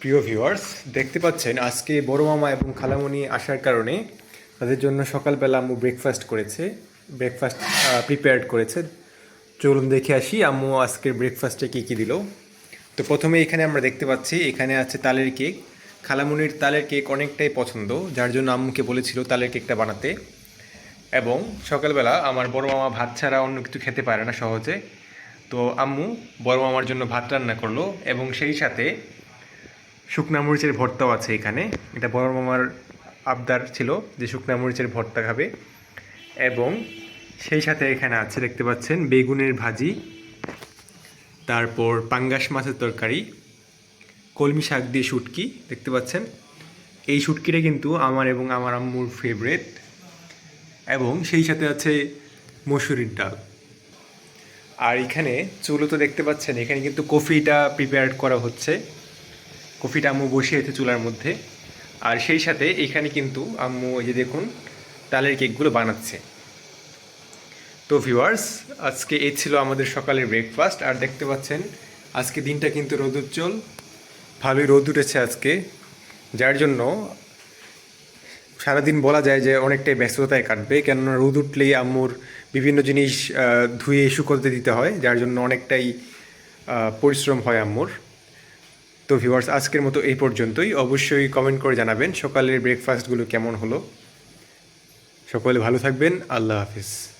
প্রিয় ভিউয়ার্স দেখতে পাচ্ছেন আজকে বড় মামা এবং খালামণি আসার কারণে তাদের জন্য সকালবেলা আম্মু ব্রেকফাস্ট করেছে ব্রেকফাস্ট প্রিপেয়ার্ড করেছে। চলুন দেখে আসি আম্মু আজকের ব্রেকফাস্টে কী কী দিল। তো প্রথমে এখানে আমরা দেখতে পাচ্ছি, এখানে আছে তালের কেক খালামুনির তালের কেক অনেকটাই পছন্দ, যার জন্য আম্মুকে বলেছিল তালের কেকটা বানাতে। এবং সকালবেলা আমার বড় মামা ভাত ছাড়া অন্য কিছু খেতে পারে না সহজে। তো আম্মু বড় মামার জন্য ভাত রান্না করল এবং সেই সাথে শুকনা মরিচের ভর্তাও আছে এখানে। এটা বড় মামার আবদার ছিল যে শুকনা মরিচের ভর্তা খাবে। এবং সেই সাথে এখানে আছে দেখতে পাচ্ছেন বেগুনের ভাজি, তারপর পাঙ্গাস মাছের তরকারি, কলমি শাক দিয়ে শুটকি, দেখতে পাচ্ছেন? এই শুটকিটা কিন্তু আমার এবং আমার আম্মুর ফেভারেট এবং সেই সাথে আছে মসুরির ডাল। আর এখানে চুলো তো দেখতে পাচ্ছেন, এখানে কিন্তু কফিটা প্রিপেয়ার করা হচ্ছে। কফিটা আম্মু বসিয়েছে চুলার মধ্যে। আর সেই সাথে এখানে কিন্তু আম্মু এই যে দেখুন, তালের কেকগুলো বানাচ্ছে। তো ভিউয়ার্স আজকে এই ছিল আমাদের সকালের ব্রেকফাস্ট আর দেখতে পাচ্ছেন, আজকে দিনটা কিন্তু রোদ উজ্জ্বল ভালোই রোদ উঠেছে আজকে। যার জন্য সারাদিন বলা যায় যে অনেকটাই ব্যস্ততায় কাটবে, কেননা রোদ উঠলেই আম্মুর বিভিন্ন জিনিস ধুয়ে শুকোতে দিতে হয়, যার জন্য অনেকটাই পরিশ্রম হয় আম্মুর। তো ভিউয়ার্স আজকের মতো এই পর্যন্তই। অবশ্যই কমেন্ট করে জানাবেন সকালের ব্রেকফাস্টগুলো কেমন হলো। সকলে ভালো থাকবেন। আল্লাহ হাফিজ।